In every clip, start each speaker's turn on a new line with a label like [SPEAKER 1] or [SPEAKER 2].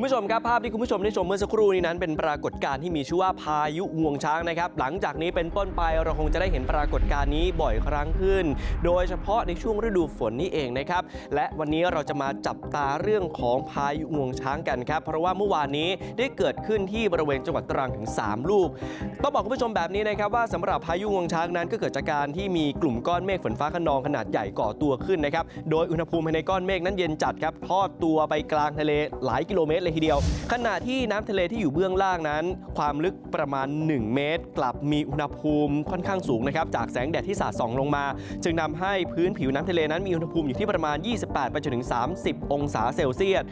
[SPEAKER 1] ุณผู้ชมครับภาพที่คุณผู้ชมได้ชมเมื่อสักครู่นี้นั้นเป็นปรากฏการณ์ที่มีชื่อว่าพายุงวงช้างนะครับหลังจากนี้เป็นต้นไปเราคงจะได้เห็นปรากฏการณ์นี้บ่อยครั้งขึ้น โดยเฉพาะในช่วงฤดูฝนนี่เองนะครับและวันนี้เราจะมาจับตาเรื่องของพายุงวงช้างกันครับเพราะว่าเมื่อวานนี้ได้เกิดขึ้นที่บริเวณจังหวัดตรังถึง 3 ลูก ต้องบอกคุณผู้ชมแบบนี้นะครับว่าสำหรับพายุงวงช้างนั้นก็เกิดจากการที่มีกลุ่มก้อนเมฆฝนฟ้าขนองขนาดใหญ่ก่อตัวขึ้นนะครับโดยอุณหภูมิภายในก้อนเมฆนั้นเย็นจัดครับทอดตัวไปกลางทะเลหลายกิโลเมตรเลยทีเดียว ขณะที่น้ำทะเลที่อยู่เบื้องล่างนั้น ความลึกประมาณ 1 เมตร กลับมีอุณหภูมิค่อนข้างสูงนะครับจากแสงแดดที่สาดส่องลงมา จึงนำให้พื้นผิวน้ำทะเลนั้นมีอุณหภูมิอยู่ที่ประมาณ 28 ไปจนถึง 30 องศาเซลเซียส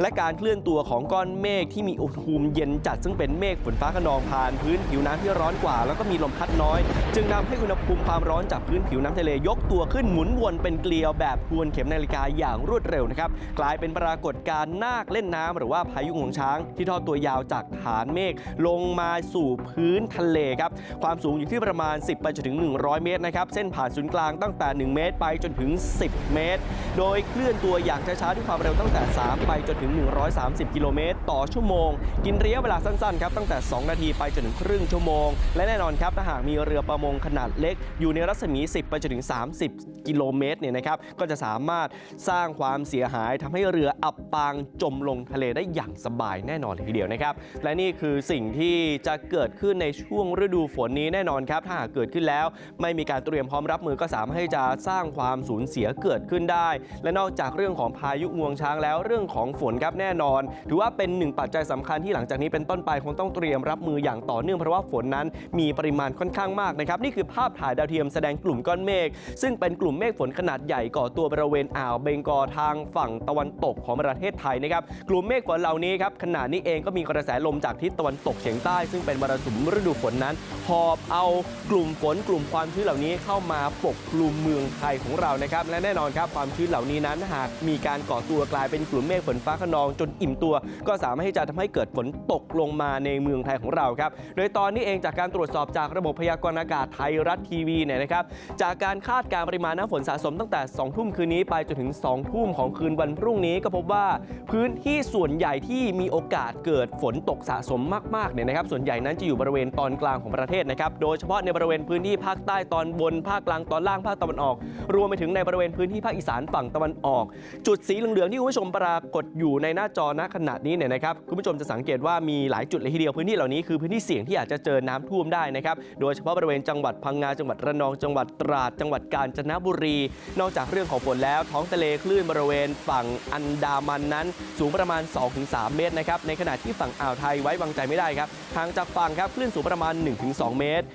[SPEAKER 1] และการเคลื่อนตัวของก้อนเมฆที่มีอุณหภูมิเย็นจัดซึ่งเป็นเมฆฝนฟ้าขนองผ่านพื้นผิวน้ำที่ร้อนกว่า แล้วก็มีลมพัดน้อย จึงนำให้อุณหภูมิความร้อนจากพื้นผิวน้ำทะเลยกตัวขึ้นหมุนวนเป็นเกลียวแบบทวนเข็มนาฬิกาอย่างรวดเร็วนะครับกลายเป็นปรากฏการณ์นาคเล่นน้ำหรือว่าพายุงวงช้างที่ทอดตัวยาวจากฐานเมฆลงมาสู่พื้นทะเลครับความสูงอยู่ที่ประมาณ 10 ไปจนถึง 100 เมตรนะครับเส้นผ่านศูนย์กลางตั้งแต่ 1 เมตร ไปจนถึง 10 เมตร โดยเคลื่อนตัวอย่างช้าๆด้วยความเร็วตั้งแต่ 3 ไปจนถึง 130 กิโลเมตร ต่อชั่วโมง กินระยะเวลาสั้นๆครับตั้งแต่ 2 นาทีไปจนถึงครึ่งชั่วโมง และแน่นอนครับถ้าหากมีเรือประมงขนาดเล็ก อยู่ในรัศมี 10 ไปจนถึง 30 กิโลเมตรเนี่ยนะครับก็จะสามารถสร้างความเสียหายทำให้เรืออับปางจมลงทะเลได้อย่างสบายแน่นอนเลยทีเดียวนะครับ และนี่คือสิ่งที่จะเกิดขึ้นในช่วงฤดูฝนนี้แน่นอนครับ ถ้าหากเกิดขึ้นแล้ว ไม่มีการเตรียมพร้อมรับมือก็สามารถให้จะสร้างความสูญเสียเกิดขึ้นได้ และนอกจากเรื่องของพายุงวงช้างแล้วเรื่องของฝนครับแน่นอน ถือว่าเป็นหนึ่งปัจจัยสำคัญที่หลังจากนี้เป็นต้นไปคงต้องเตรียมรับมืออย่างต่อเนื่องเพราะว่าฝนนั้นมีปริมาณค่อนข้างมากนะครับนี่คือภาพถ่ายดาวเทียมแสดงกลุ่มก้อนเมฆซึ่งเป็นกลุ่มเมฆฝนขนาดใหญ่ก่อตัวบริเวณอ่าวเบงกอลทางฝั่งตะวันตกของประเทศไทยนะครับกลุ่มเมฆฝนเหล่านี้ครับขณะนี้เองก็มีกระแสลมจากทิศตะวันตกเฉียงใต้ ซึ่งเป็นมรสุมฤดูฝนนั้นหอบเอากลุ่มฝนกลุ่มความชื้นเหล่านี้เข้ามาปกคลุมเมืองไทยของเรานะครับและแน่นอนครับความชื้นเหล่านี้นั้น หากมีการก่อตัวกลายเป็นกลุ่มเมฆฝนฟ้าขนองจนอิ่มตัว ก็สามารถที่จะทำให้เกิดฝนตกลงมาในเมืองไทยของเราครับโดยตอนนี้เองจากการตรวจสอบจากระบบพยากรณ์อากาศไทยรัฐทีวีเนี่ยนะครับจากการคาดการณ์ปริมาณน้ำฝนสะสมตั้งแต่2ทุ่มคืนนี้ไปจนถึง2ทุ่มของคืนวันพรุ่งนี้ก็พบว่าพื้นที่ส่วนใหญ่ที่มีโอกาสเกิดฝนตกสะสมมากๆเนี่ยนะครับ ส่วนใหญ่นั้นจะอยู่บริเวณตอนกลางของประเทศนะครับ โดยเฉพาะในบริเวณพื้นที่ภาคใต้ตอนบนภาคกลางตอนล่างภาคตะวันออก รวมไปถึงในบริเวณพื้นที่ภาคอีสานฝั่งตะวันออก จุดสีเหลืองๆที่คุณผู้ชมปรากฏอยู่ในหน้าจอณขณะนี้เนี่ยนะครับคุณผู้ชมจะสังเกตว่ามีหลายจุดเลยทีเดียวพื้นที่เหล่านี้คือพื้นที่เสี่ยงที่อาจจะเจอน้ำท่วมได้นะครับโดยเฉพาะบริเวณจังหวัดพังงาจังหวัดระนองจังหวัดตราดจังหวัดกาญจนบุรี นอกจากเรื่องของฝนแล้วท้องทะเลคลื่นบริเวณฝั่งอันดามันนั้นสูงประมาณ2-3 เมตรนะครับในขณะที่ฝั่งอ่าวไทยไว้วางใจไม่ได้ครับห่างจากฝั่งครับคลื่นสูงประมาณ 1-2 เมตร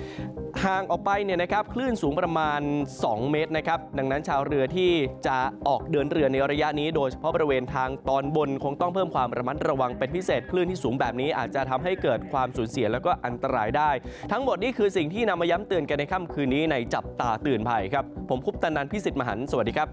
[SPEAKER 1] ห่างออกไปเนี่ยนะครับคลื่นสูงประมาณ 2 เมตรนะครับดังนั้นชาวเรือที่จะออกเดินเรือในระยะนี้ โดยเฉพาะบริเวณทางตอนบนคงต้องเพิ่มความระมัดระวังเป็นพิเศษคลื่นที่สูงแบบนี้อาจจะทำให้เกิดความสูญเสียแล้วก็อันตรายได้ ทั้งหมดนี่คือสิ่งที่นำมาย้ำเตือนกันในค่ำคืนนี้ในจับตาตื่นภัยครับผมคุปตันนันพิสิทธิ์มหันต์สวัสดีครับ